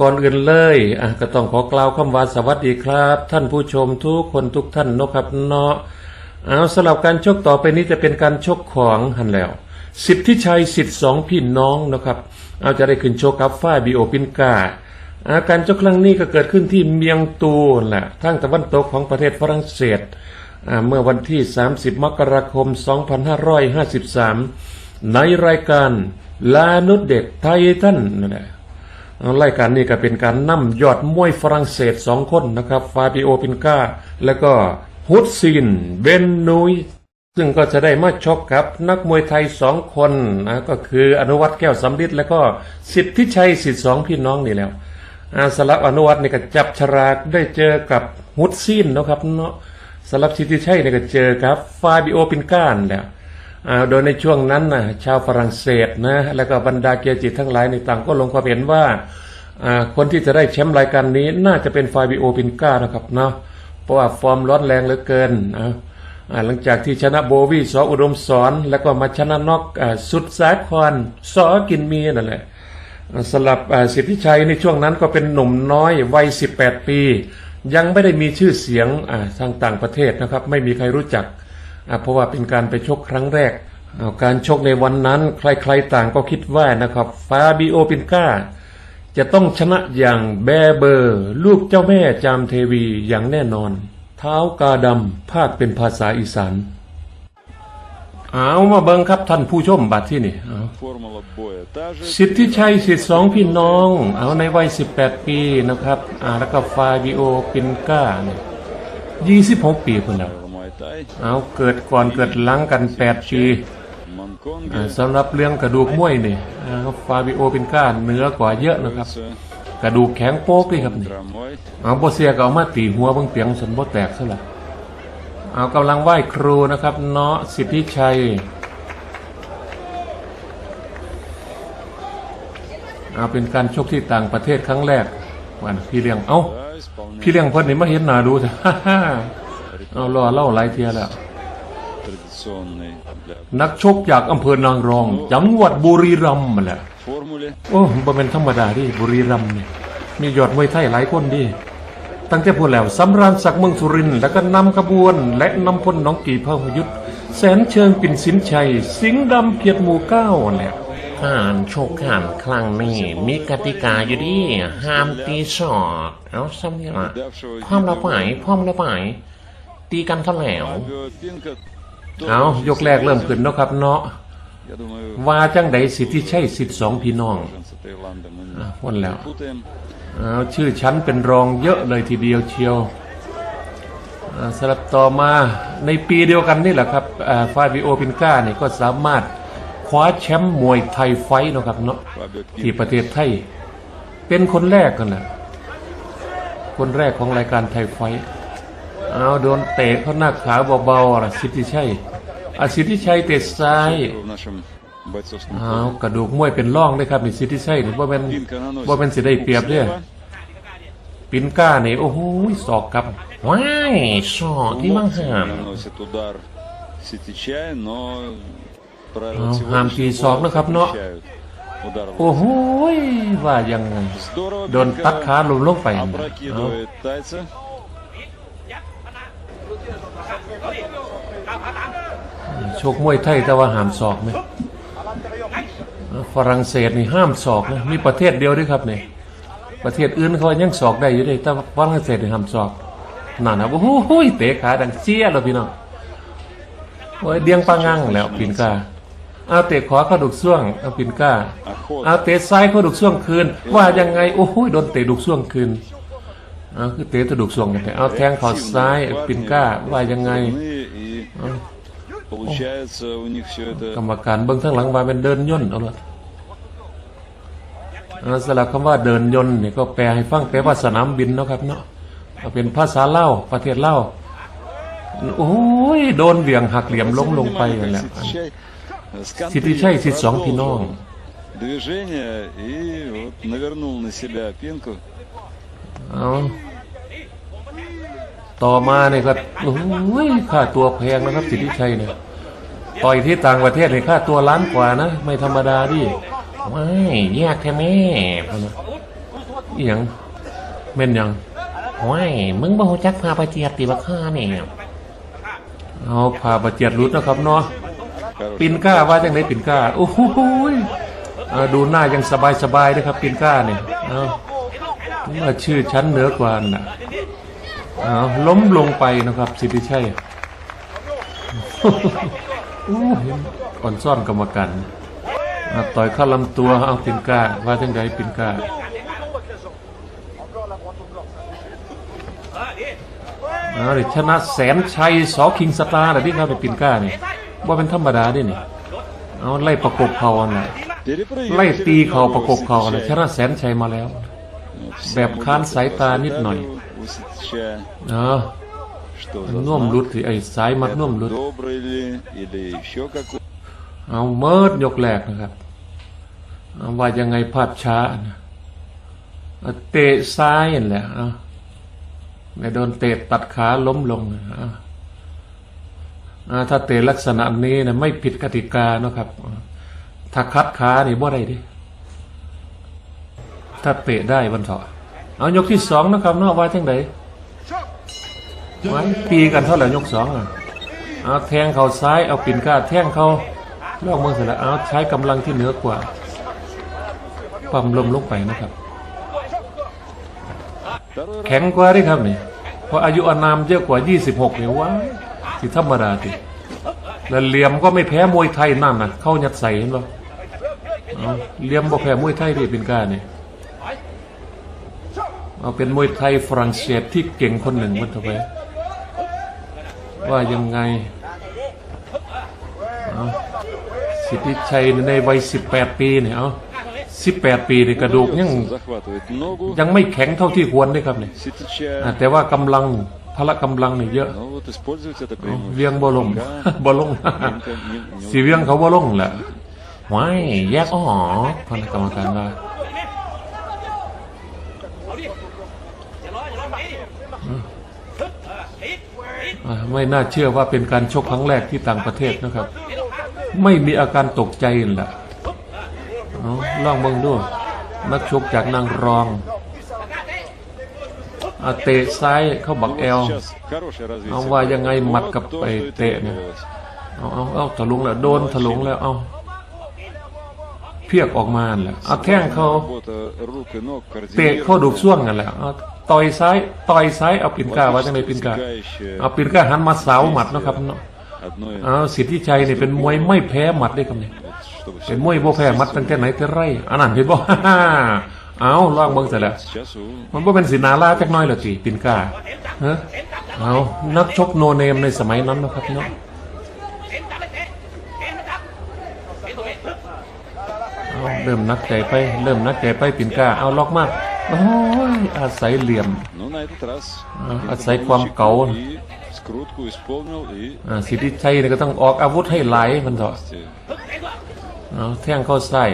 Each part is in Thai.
ก่อนอื่นเลยอะก็ต้องขอกล่าวคำว่าสวัสดีครับ ท่านผู้ชมทุกคนทุกท่านนะครับเนาะเอาสำหรับการชกต่อไปนี้จะเป็นการชกของหันแล้วสิทธิชัยสิทธิสองพี่น้องนะครับ เอาจะได้ขึ้นชกกับฝ้ายบีโอปินกาอาการชกครั้งนี้ก็เกิดขึ้นที่เมียงตูนแหละทางตะวันตกของประเทศฝรั่งเศสเมื่อวันที่ 30 มกราคม 2553 ในรายการลานุดเด็ดไททันนั่นแหละ รายการนี้ก็เป็นการนำยอดมวยฝรั่งเศสสองคนนะครับฟาบิโอปินกาและก็ฮุดซินเบนนุยซึ่งก็จะได้มาชกกับ นักมวยไทยสองคนนะก็คืออนุวัตแก้วสำลิดและก็สิทธิชัยสิทธิสองพี่น้องนี่แล้วอาสลับอนุวัตนี่ก็จับฉลากได้เจอกับฮุดซินนะครับเนาะสลับสิทธิชัยนี่ก็เจอกับฟาบิโอปินกาแล้ว โดยในช่วงนั้นนะชาวฝรั่งเศสนะแล้วก็บรรดาเกียรติทั้งหลายในต่างก็ลงความเห็นว่าคนที่จะได้แชมป์รายการนี้น่าจะเป็นฟาบิโอปินก้านะครับเนาะเพราะว่าฟอร์มร้อนแรงเหลือเกินอ่าอ่าหลังจากที่ชนะโบวี่สออุดมสอนแล้วก็มาชนะนอกอสุดสาครสอกินมีนั่นแหละสลับสิทธิชัยในช่วงนั้นก็เป็นหนุ่มน้อยวัย 18 ปี ยังไม่ได้มีชื่อเสียงทางต่างประเทศนะครับ ไม่มีใครรู้จัก เพราะว่าเป็นการไปชกครั้งแรก การชกในวันนั้นใครๆต่างก็คิดว่านะครับฟาบิโอปินกาจะต้องชนะอย่างแบเบอร์ ลูกเจ้าแม่จามเทวีอย่างแน่นอน เท้ากาดำภาคเป็นภาษาอีสานเอามาเบิงครับท่านผู้ชมบัดที่นี่สิทธิชัยสิทธิสองพี่น้อง เอาในวัย 18 ปีนะครับแล้วก็ฟาบิโอปินกาเนี่ย26 ปีคนแล้ว เอาเกิดก่อนเกิดหลังกันแปดปีสำหรับเรื่องกระดูกมวยนี่ฟาบิโอเป็นก้านเนื้อกว่าเยอะนะครับ กระดูกแข็งโป๊กเลยครับนี่เอาโบเซียก็เอามาตีหัวเบิ่งเปียงสนโบแตกซะละเอากำลังไหว้ครูนะครับ เนาะสิทธิชัยเอาเป็นการชกที่ต่างประเทศครั้งแรกวันพี่เลี้ยงเอ้าพี่เลี้ยงเพิ่นนี่มาเห็นหน้าดูจ้ะ เราเล่าหลายเทียแล้ว นักชกจากอำเภอนางรอง จังหวัดบุรีรัมย์มาแหละโอ้บ่เป็นธรรมดาดิบุรีรัมย์นี่มียอดมวยไทยหลายคนดิตั้งแต่พูดแล้วสำราญศักดิ์เมืองสุรินแล้วก็นำขบวน และนำพลน้องกีพหยุทธแสนเชิงปิ่นสินชัย สิงห์ดำเกียรติหมู่เก้าเนี่ยห่านโชคห่านครั้งนี้มีกติกาอยู่ดิห้ามตีสอดเอาซ้ำนี่ละพร้อมละไปพร้อมละไป ตีกันเท่าแล้วเอายกแรกเริ่มขึ้นแล้วครับเนาะว่าจังไดสิทธิใช่สิทธิสองพี่น้องวันแล้วเอาชื่อชั้นเป็นรองเยอะเลยทีเดียวเชียวสำหรับต่อมาในปีเดียวกันนี่แหละครับฟาบิโอปินก้าเนี่ยก็สามารถคว้าแชมป์มวยไทยไฟนะครับเนาะที่ประเทศไทย เป็นคนแรกกันนะคนแรกของรายการไทยไฟ เอาโดนเตะเขาหน้าขาเบาๆนะสิทธิชัยอาสิทธิชัยเตะซ้ายเอากระดูกมวยเป็นร่องเลยครับนี่สิทธิชัยหรือว่าเป็นว่าเป็นสิได้เปรียบเนี่ยปินก้าเนี่ยโอ้โหสอกกับว้ายสอกที่มั่งหันห้ามทีศอกนะครับเนาะโอ้โหว่ายังโดนตัดขาลงลงไปเนาะ ชคมวยไทยแต่ว่าห้ามศอกไหมฝรั่งเศสนี่ห้ามศอกนะมีประเทศเดียวด้วยครับเนี่ยประเทศอื่นเขายังศอกได้อยู่เลยแต่ฝรั่งเศสนี่ห้ามศอกนั่นนะโอ้โหเตะขาดังเจี๊ยแล้วพี่น้องโอ้ยเดียงปางังแล้วปินกาเอาเตะขวาเข้าดุกซ่วงเอาปินกาเอาเตะซ้ายเขาดุกช่วงคืน ว่ายังไงโอ้โหโดนเตะดุกช่วงคืนเอาคือเตะตะดุกช่วงกันแต่เอาแทงเขอซ้ายปินกาว่ายังไง กรรมการเบื้องทั้งหลังมาเป็นเดินย่นเอาละสำหรับคำว่าเดินยนต์นี่ก็แปลให้ฟังแปลว่าสนามบินนะครับเนาะเป็นภาษาเล่าประเทศเล่าโอ้ยโดนเบี่ยงหักเหลี่ยมล้มลงไปอย่างนี้สิทธิชัยสิทธิสองพี่น้องเอา ต่อมาเนี่ยก็โอ้ยค่าตัวแพงนะครับ สิทธิชัยเนี่ยต่อยที่ต่างประเทศเนี่ยค่าตัวล้านกว่านะ ไม่ธรรมดาดิไม่แยกแท้แม่นะอีหยังเม่นยังไม่มึงบ่หูจักพาประเจียดติบักข้าเนี่ยเอาพาประเจียดรุดนะครับเนาะปินก้าว่าจังไรปินก้าโอ้โหดูหน้ายังสบายสบายนะครับปินก้าเนี่ยเอาาชื่อชั้นเหนือกว่าน่ะ เอล้มลงไปนะครับ สิทธิชัยอู้เห็นอ่อนซ่อนกรรมการต่อยเข้าลำตัวเอาปินกาว่าทั้งใดปินกาอาดิชนะแสนชัยสอคิงสตาร์แต่ที่เขาไปปินก้าเนี่ยว่าเป็นธรรมดาดิเนี่ยเอาไล่ประกบเขาอันน่ะไล่ตีเขาประกบเขาน่ะชนะแสนชัยมาแล้ว แบบค้านสายตานิดหน่อย у Ситча. เนาะ Что มัน за น่วม знак? รุดสิไอ้สายมัดน่วม Это รุด добрый ли или еще какой? เอาเมิดยกแรกนะครับเอาว่ายังไงภาพช้านะเอาเตะซ้ายนั่นแหละเอาไม่โดนเตะตัดขาล้มลงนะเอาอ่าถ้าเตะลักษณะนี้นะไม่ผิดกติกาเนอะครับ ถ้าคัดขานี่บ่ได้ดิ ถ้าเตะได้วันเถาะ เอายกที่สองนะครับนอไว้ทั้งไดไว้ตีกันเท่าไหร่ยกสองอะเอาแทงเข่าซ้ายเอาปิ่นก้าแทงเขาลอกมือเสร็จแล้วเอาใช้กำลังที่เหนือกว่าปั่มลมลงไปนะครับ แข็งกว่าด้ครับนี่เพราะอายุอานามเยอะกว่า 26เนี่ยว้าสิธรรมดาจิและเหลี่ยมก็ไม่แพ้มวยไทยนั่นนะเข้ายัดใส่เห็นปะเหลี่ยมบ่แพ้มวยไทยดิปิ่นกาเนี่ย เอาเป็นมวยไทยฝรั่งเศสที่เก่งคนหนึ่งวัตเวว่ายังไงสิทธิชัยในวัย 18 ปีเนี่ยเอา18 ปีเนี่กระดูกยังยังไม่แข็งเท่าที่ควรด้วยครับเนี่ยแต่ว่ากำลังพละกำลังเนี่ยเยอะเวียงบอลงบอลงสีเวียงเขาบอลงแหละว้าแยกอ๋อพนักกรรมการว่า ไม่น่าเชื่อว่าเป็นการชกครั้งแรกที่ต่างประเทศนะครับ ไม่มีอาการตกใจนล่ะลองมองด้วยนักชกจากนางรองเตะซ้ายเขาบักแอลเอาว่ายังไงหมัดกับไปเตะเนี่ยเอาเอาเอาถลุงแล้วโดนถลุงแล้วเอา เพียกออกมาแล้วเอาแท่งเขาเตะเข้าดูกส่วงกันแหละเอาต่อยซ้ายต่อยซ้ายเอาปินกาไว่าจังไรปินกาเอาปินกาหันมาสาวหมัดนะครับเนาะเอาสิทธิชัยเนี่เป็นมวยไม่แพ้หมัดได้คำนี้เป็นมวยโบแพ้หมัดตั้งแต่ไหนแต่ไรอันนั้นเห็นบ่เอาลองเบิ้งเสร็จแล้วมันก็เป็นสินาล่าจักน้อยหรอจีปินกาเอานักชกโนเนมในสมัยนั้นนะครับเนาะ ริ่มนักใจไป เริ่มนักใจไปปิ่นกาเอาล็อกมากโอ้ยอาศัยเหลี่ยม อาศัยความเก่าสิทธิชัยก็ต้องออกอาวุธให้ไหลมันเถอะแท่งเข้าใส่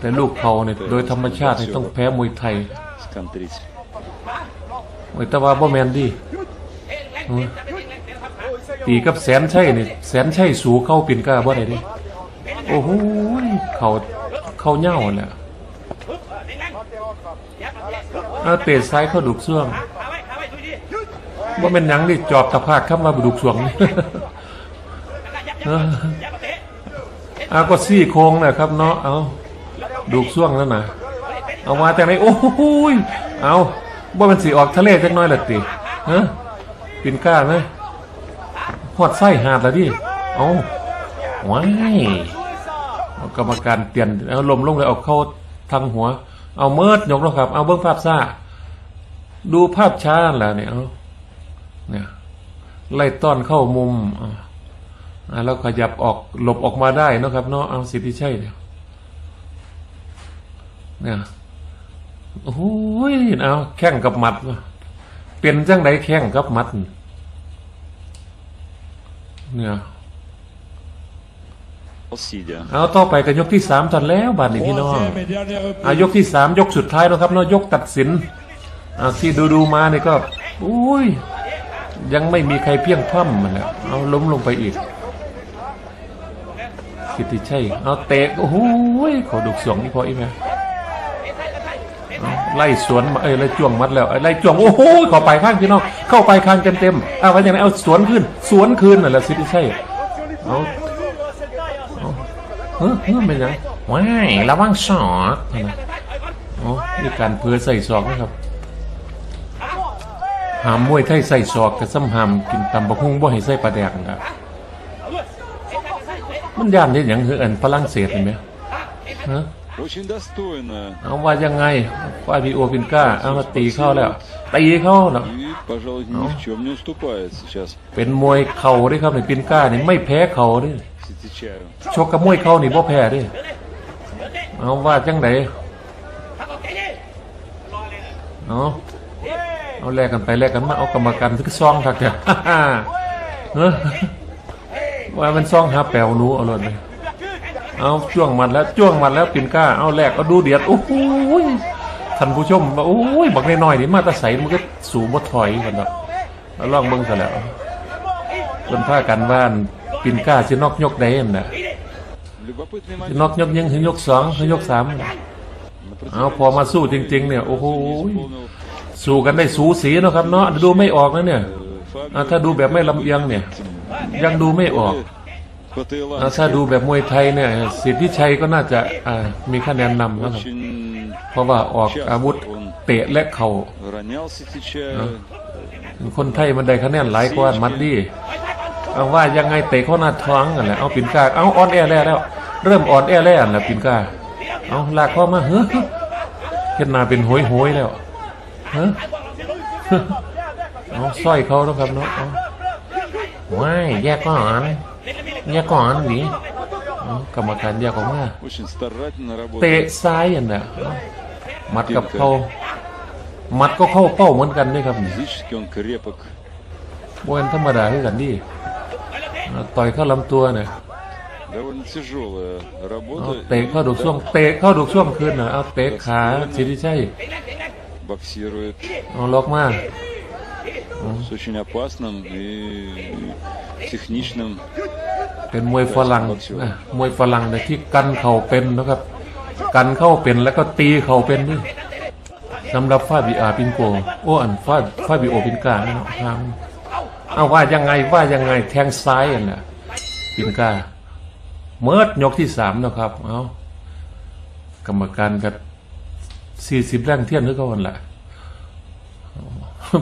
แต่ลูกเขาเนี่ยโดยธรรมชาติต้องแพ้มวยไทยมวยตะวันบ่แมนดีตีกับแสนใช่เนี่ยแสนชัยสูเข้าปิ่นกาบ่ได้ดิโอ้โห เขาเขาเหย้าแหละเอาเตะซ้ายเข้าดุกซ่วงว่าเป็นหยังนี่จอบตะภาคข้ามาบุดุกสวงนี่อาก็ซี่โครงนะครับเนาะเอาดูกซ่วงแล้วนะเอามาแต่ไหนโอ้ยเอาว่ามันสีออกทะเลจักน้อยละติฮะปินกล้าไหมหอดไส้หาดแล้วดิเอาว้าย กรรมการเตียนแล้วลมลงเลยเอาเข้าทางหัว เอาเมิดยกแล้วครับ เอาเบื้องภาพซ่า ดูภาพช้าแล้วเนี่ยเนี่ยไล่ต้อนเข้ามุมอ่าแล้วขยับออกหลบออกมาได้นะครับเนาะเอาสิทธิชัยเนี่ยเนี่ยโอ้ยเอาแข้งกับมัดเป็นจังไดแข้งกับมัดเนี่ย เอาต่อไปกันยกที่สามทันแล้วบาดนี้พี่น้อง Troisième et dernière reprise. อายกที่สามยกสุดท้ายแล้วครับเนาะยกตัดสินอ่าที่ดูดูๆมาเนี่ยก็อุ้ยยังไม่มีใครเพียงพร่ำมันแล้วเอาล้มลงไปอีกกิตติชัยเอาเตะโอ้โหเขาดุกสวงนี่พออีกไหมไล่สวนมาเอ้ยไล่จ้วงมัดแล้วเอ้ยไล่จ้วงโอ้โหเข้าไปข้างพี่น้องเข้าไปข้างเต็มเต็มๆเอาไว้ยังไงเอาสวนขึ้น สวนคืนน่ะแหละสิที่ใช่เอาเอา เฮ้ยเฮ้ยเป็นไงว้ายระวังศอกนะอ๋อนี่การเพื่อใส่ศอกนะครับหามมวยไทยใส่ศอกกับซ้ำหามกินตำบะฮุ่งบ่ให้ใส่ปลาแดกนะมันย่านได้อย่างเฮือนฝรั่งเศสเห็นไหมฮะเอาว่ายังไงว่าพีโอปินก้าเอามาตีเข้าแล้วตีเข้าแล้วเป็นมวยเข่าด้วยครับในปินก้านี่ไม่แพ้เข่าด้วย ชกกับมวยเขานี่บ่แพ้ด้วยเอาว่าจังไดเอาเอาแลกกันไปแลกกันมาเอากรรมการทึกซองทักเถอะเฮ้ยว่ามันซองหาแปลวนูเอาเลยเอาจ้วงมันแล้วจ้วงมันแล้วปินก้าเอาแลกเอาดูเดียดโอ้โหยท่านผู้ชมว่าโอ้ยบักน้อยๆนี่มาตะใสมันก็สูงบ่ถอยกันเนาะแล้วลองเบิ่งซะแล้วจนพากันว่าน ปินก้าจะนอกยกได้เอ็นะจะนอกยกยังถึงยกสองถึงยกสามเอาพอมาสู้จริง ๆ เนี่ย โอ้โหสู้กันได้สูสีนะครับเนาะดูไม่ออกนะเนี่ยถ้าดูแบบไม่ลำเอียงเนี่ย ยังดูไม่ออกถ้าดูแบบมวยไทยเนี่ยสิทธิชัยก็น่าจะมีคะแนนนำนะครับเพราะว่าออกอาวุธเตะและเขา่าคนไทยมันได้คะแนนหลายกว่ามัดดี้ เอาว่ายังไงเตะเขาหน้าท้องกันแหละเอาปินกาเอาอ่อนแอแล้วเริ่มอ่อนแอแล้วแหละปินกาเอาลากข้อมาเฮ้เห็นนาเป็นห้อยห้อยแล้วเฮ้ยเอาสร้อยเขาแล้วครับเนาะว้ายแยกก่อนแยกก่อนดิกรรมการแยกออกมาเตะซ้ายอันเนี้ยมัดกับเขามัดก็เข้าเป้าเหมือนกันด้วยครับบวนธรรมดาด้วกันดิ ต่อยเข้าลำตัวเนี่ย Довольно тяжелая เอา работа. เตะเข้าดูกช่วงเตะเข้าดูกช่วงคืนนะเอาเตะขาสิริชัย Боксирует เอาล็อกมา с очень опасным и техничным เป็นมวยฝรั่งนะมวยฝรั่งเนี่ยที่กันเข่าเป็นนะครับ กันเข้าเป็นแล้วก็ตีเข่าเป็นนี่สำหรับฟาบิอาปินโกโอ้อันฟาฟาบิโอปินกาเนาะครับ เอาว่ายังไงว่ายังไงแทงซ้ายอันน่ะปินกาเมิดยกที่สามนะครับ เอากรรมการกับสี่สิบแรงเทียนนึกเขาวันละ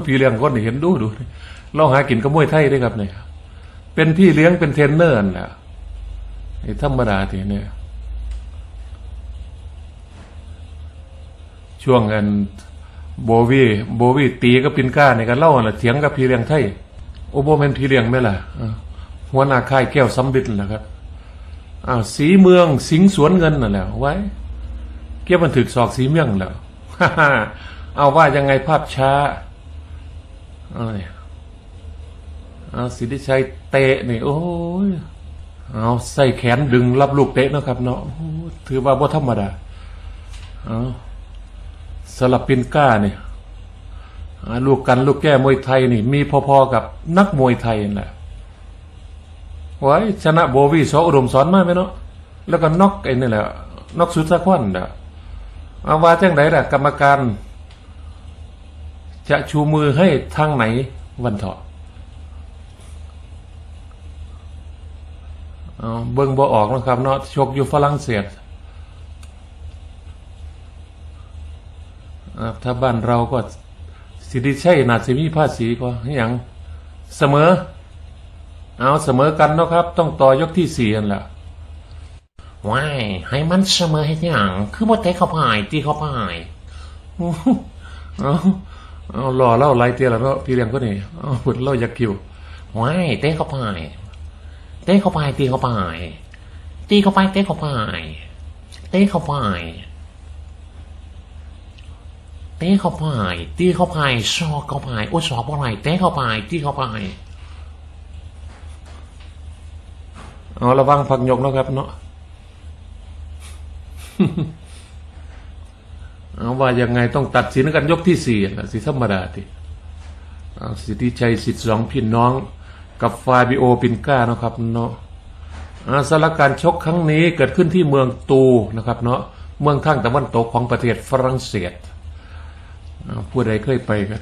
พี่เลี้ยงคนนี่เห็นดูดูเราหากินกับมวยไทยได้ครับเนี่ยเป็นพี่เลี้ยงเป็นเทรนเนอร์นั่นแหละไอ้ธรรมดาทีเนี่ยช่วงอันโบวีโบวีตีก็ปินก้าเนี่ยกันเล่าอันละเถียงกับพี่เลี้ยงไทย โอโบแมนพี่เลี้ยงไหมล่ะหัวหน้าค่ายแก้วซ้ำบิดนั่ะครับอ้าวสีเมืองสิงสวนเงินนั่นแหละไว้ เก็บมันถึกศอกสีเมืองแล้วเอาว่ายังไงภาพช้าเอาเนี่ยเอาสิทธิชัยเตะนี่โอ้ยเอาใส่แขนดึงรับลูกเตะเนาะครับ เนาะถือว่าบ่ธรรมดาเอาสลับปินก้าเนี่ย ลูกกันลูกแก้มวยไทยนี่ มีพอๆกับนักมวยไทยนั่นแหละไว้ชนะโบวีสออุดมสอนมาไหมเนาะแล้วก็น็อกไอ้นี่แหละน็อกสุดสะควันน่ะเอาว่าจังไดล่ะ กรรมการ จะชูมือให้ทางไหนวันเถาะเบิ่งบ่ออกนะครับเนาะชกอยู่ฝรั่งเศสถ้าบ้านเราก็ สิริชัยนาสิมีภาษีก็อย่างเสมอ เอาเสมอกันเนาะครับ ต้องต่อยกที่สี่นั่นแหละว้ายให้มันเสมอให้อย่าง คือบ่เตะเข้าไปตีเข้าไปเอาเอารอเล่าไรเตียแล้วเนาะพี่เลี้ยงก็นี่เอาหุ่นเล่ายักคิวว้ายเตะเข้าไปเตะเข้าไปตีเข้าไปตีเข้าไปเตะเข้าไปเตะเข้าไป เตะเข้าไป ตีเข้าไปซอกเข้าไปโอ้ยซอกบ่ไรเตะเข้าไปตีเข้าไปเอาระวังพักยกนะครับเนาะเอาว่ายังไงต้องตัดสินกันยกที่สี่สิธรรมดาทีสิทธิชัยสิทธิสองพี่น้องกับฟาบิโอปินก้าเนาะครับเนาะอาสารการชกครั้งนี้เกิดขึ้นที่เมืองตูนะครับเนาะเมืองทางตะวันตกของประเทศฝรั่งเศส ผู้ใดเคยไปกัน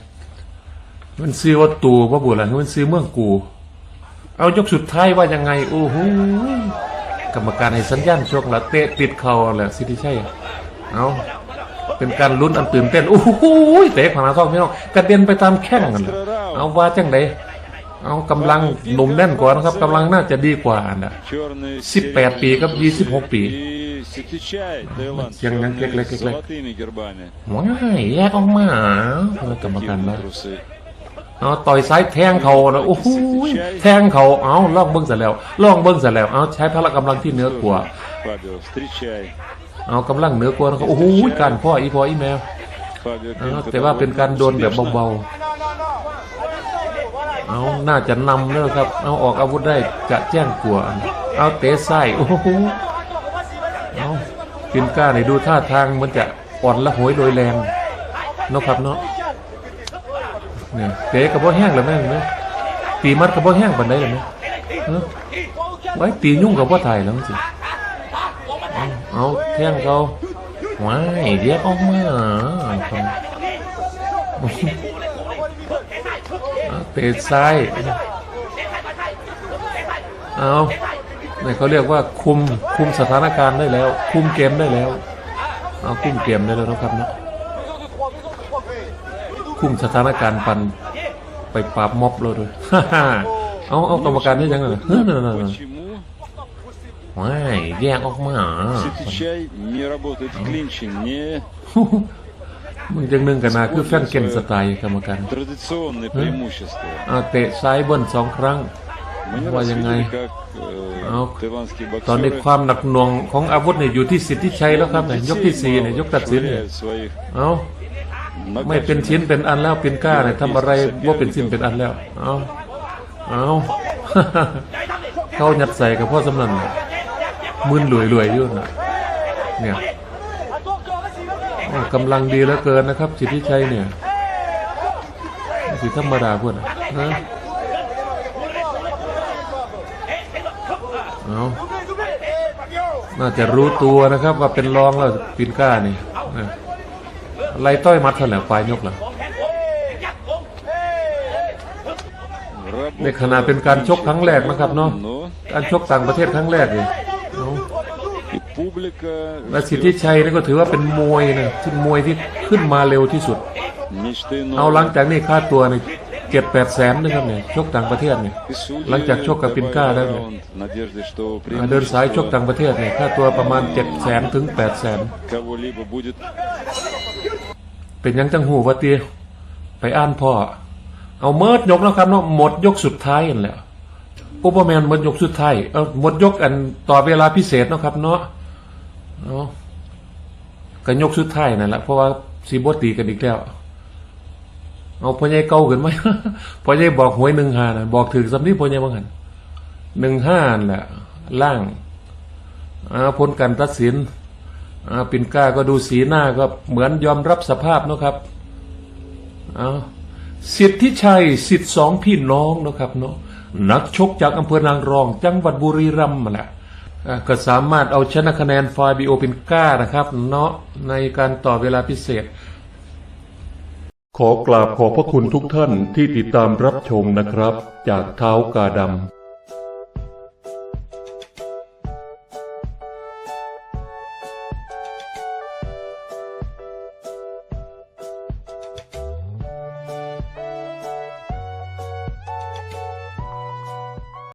มันซื้อว่าตูพระบุหลังมันซื้อเมืองกู เอายกสุดท้ายว่ายังไง โอ้โหกรรมการให้สัญญาณชกละเตะติดเขาแหละสิที่ใช่เอาเป็นการลุ้นอันตื่นเต้นโอ้โหเตะผ่านท้องพี่น้องกระเด็นไปตามแข้งกันเอาว่าจังไดเอากำลังหนุ่มแน่นกว่านะครับกำลังน่าจะดีกว่านะ18 ปีกับ 26 ปี ยังนั้นเล็กๆเล็กๆว้ายแยกออกมาเลยกรรมการนะเอาต่อยซ้ายแทงเขานะโอ้โหแทงเขาเอาล่องเบิ้งเสร็จแล้วล่องเบิ้งเสร็จแล้วเอาใช้พละกำลังที่เนื้อกว่าเอากำลังเนื้อกว่าโอ้โหการพ่ออีพ่ออีแมวแต่ว่าเป็นการโดนแบบเบาๆเอาน่าจะนำแล้วครับ เอาออกอาวุธได้จะแจ้งกว่าเอาเตะไส้โอ้โห ปินก้าเนี่ยดูท่าทางมันจะอ่อนละโหยโดยแรงเนาะครับเนาะเนี่ยเตะกับพ่อแห้งเลยแม่เห็นไหมตีมัดกับพ่อแห้งปันได้เลยไหมเออไว้ตียุ่งกับพ่อไทยแล้วสิเอาแท่งเขาว้ายแยกออกมาเอาเตะซ้ายเอา เนี่ยเขาเรียกว่าคุมคุมสถานการณ์ได้แล้ว คุมเกมได้แล้วเอาคุมเกมได้แล้วนะครับนะคุมสถานการณ์ปันไปปราบม็อบเราด้วยเอาเอากรรมการได้ยังไงเฮ้ยนนนนนั่นไม่แยกออกมามึงจังนึงกันนะคือแฟนเกนสไตล์กรรมการเตะซ้ายบนสองครั้ง ว่ายังไงเอาตอนนี้ความหนักหน่วงของอาวุธเนี่ยอยู่ที่สิทธิชัยแล้วครับเนี่ยยกที่สี่เนี่ยยกตัดสินเนี่ยเอาไม่เป็นชิ้นเป็นอันแล้วเป็นก้าเนี่ยทำอะไรว่าเป็นชิ้นเป็นอันแล้วเอาเอาเข้ายัดใส่กับพ่อสำนันมึนรวยรวยยุ่นเนี่ยกำลังดีแล้วเกินนะครับสิทธิชัยเนี่ยสิทธิธรรมดาพวกนะ เอาน่าจะรู้ตัวนะครับ ว่าเป็นรองแล้วปินก้านี่อะไรต้อยมัดเท่าไหร่ยยกเหรอในขณะเป็นการชกครั้งแรกนะครับเนาะการชกต่างประเทศครั้งแรกเลยและสิทธิชัยนี่ก็ถือว่าเป็นมวยนะที่มวยที่ขึ้นมาเร็วที่สุด เอาหลังจากนี้ค่าตัวนี่ เจ็ดแปดแสนนะครับเนี่ยชกต่างประเทศเนี่ยหลังจากชกกับปินก้าแล้วเนี่ยเดินสายชกต่างประเทศเนี่ยค่าตัวประมาณเจ็ดแสนถึงแปดแสนเป็นยังจังหูวะเตียไปอ่านพ่อ เอาเมิดยกแล้วครับเนาะหมดยกสุดท้ายกันแล้วอุปแมนหมดยกสุดท้ายเออหมดยกอันต่อเวลาพิเศษนะครับ เนาะเนาะกันยกสุดท้ายนั่นแหละเพราะว่าซีบอตีกันอีกแล้ว เอาพ่อใหญ่เก่าขึ้นไหมพ่อใหญ่บอกหวยหนึ่งห้านะบอกถึงสำนีพ่อใหญ่บ้างหันหนึ่งห้าแหละล่างอาพ้นการตัดสินอาปินก้าก็ดูสีหน้าก็เหมือนยอมรับสภาพนะครับเอาสิทธิชัยสิทธิสองพี่น้องนะครับเนาะนักชกจากอำเภอนางรอง จังหวัดบุรีรัมย์มาแหละก็สามารถเอาชนะคะแนนฟาบิโอปินก้านะครับ เนาะในการต่อเวลาพิเศษ ขอกราบขอบพระคุณทุกท่านที่ติดตามรับชมนะครับ จากเท้ากาดำ